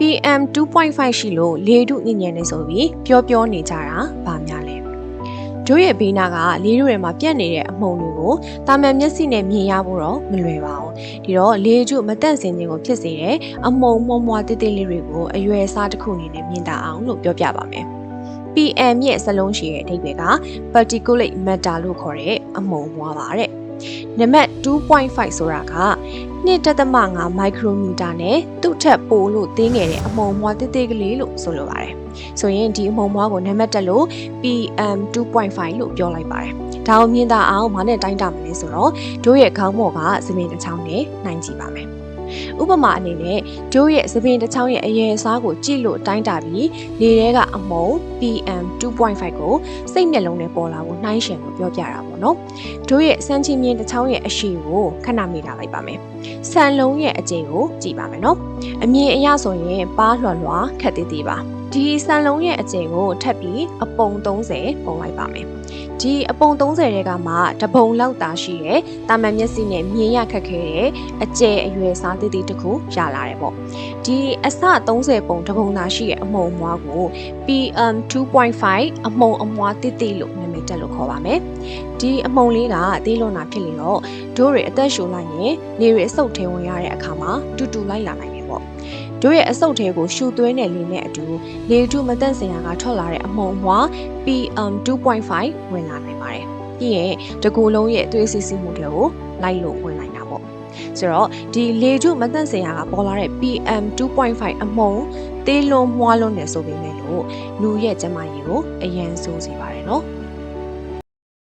PM 2.5ရှိလို့လေထုညဉ့်ညံနေဆိုပြီးပြောပြောနေကြတာဗာများလဲတို့ရဲ့ဘေးနာကလေထုတွေမှာပြတ်နေတဲ့အမှုန်တွေကိုတာမန်မျက်စိနဲ့မြင်ရဖို့တော့မလွယ်ပါဘူးဒီတော့လေထုမတန့်စင်ခြင်းကိုဖြစ်စေတဲ့အမှုန်မွှားမွှားတိတိလေးတွေကိုအရွယ်အစားတစ်ခုအနေနဲ့မြင်တာအောင်လို့ပြောပြပါမယ် PM ရဲ့စလုံးရှိရဲ့အဓိပ္ပာယ်က particulate matter လို့ခေါ်တဲ့အမှုန်မွှားပါတဲ့ နံပါတ်2.5ဆိုတာက1.5မိုက်ခရိုမီတာနဲ့သူ့ထက်ပိုလို့တင်းငယ်တဲ့အမှုန်မွှားတိတိကလေးလို့ဆိုလိုပါတယ်။ဆိုရင်ဒီအမှုန်မွှားကိုနံပါတ်1လို့ PM 2.5လို့ပြောလိုက်ပါတယ်။ဒါကိုမြင်တာအောင်ဘာနဲ့တိုင်းတာမလဲဆိုတော့တို့ရဲ့ခေါင်းပေါ်ကစပင်တစ်ချောင်းနဲ့နိုင်ကြည့်ပါမယ်။ ဥပမာအနေနဲ့တို့ရဲ့စပင်တစ်ချောင်းရဲ့အရွယ်အစားကိုကြည့်လို့တိုင်းတာပြီးလေထဲကအမုံ PM 2.5ကိုစိတ်မျက်လုံးနဲ့ပေါ်လာဖို့နှိုင်းယှဉ်လို့ပြောပြတာပေါ့နော်။တို့ရဲ့စမ်းချင်းမြင်တစ်ချောင်းရဲ့အရှိကိုခဏမိတာလိုက်ပါမယ်။ဆန်လုံးရဲ့အကျိန်ကိုကြည့်ပါမယ်နော်။အမြင်အရဆိုရင်ပါးလွှတ်လွှာခက်သေးသေးပါ။ ဒီဆန်လုံးရဲ့အကျိန်ကိုထပ်ပြီးအပုံ30ပုံလိုက်ပါမယ်။ဒီအပုံ30တဲကမှတပုံလောက်သာရှိရဲ့တာမန်မျက်စိနဲ့မြင်ရခက်ခဲတဲ့အကျယ်အရွယ်စားသေးသေးတစ်ခုရလာတယ်ပေါ့။ဒီအစ30ပုံတပုံသာရှိရဲ့အမုံမွားကို PM 2.5အမုံအမွားတိတိလို့နာမည်တက်လို့ခေါ်ပါမယ်။ဒီအမုံလေးကသေးလွန်တာဖြစ်လေတော့ဒိုးတွေအသက်ရှူလိုက်ရင်လေတွေအဆုတ်ထဲဝင်ရတဲ့အခါမှာတူတူလိုက်လာနိုင်တယ် ပေါ့။ဒိုးရဲ့အဆုတ်ထဲကိုရှူသွင်းတဲ့လေနဲ့အတူလေထုမတန့်စင်ရာကထွက်လာတဲ့အမုံမွား PM 2.5ဝင်လာနိုင်ပါတယ်။ပြီးရင်တကူလုံးရဲ့အသွေးစစ်စစ်မှုတွေကိုလိုက်လို့ဝင်နိုင်တာပေါ့။ဆိုတော့ဒီလေထုမတန့်စင်ရာကပေါ်လာတဲ့ PM 2.5အမုံသေးလွန်မွှားလွန်နေဆိုပေမဲ့လို့လူရဲ့ကျန်းမာရေးကိုအရန်ဆိုးစေပါတယ်နော်။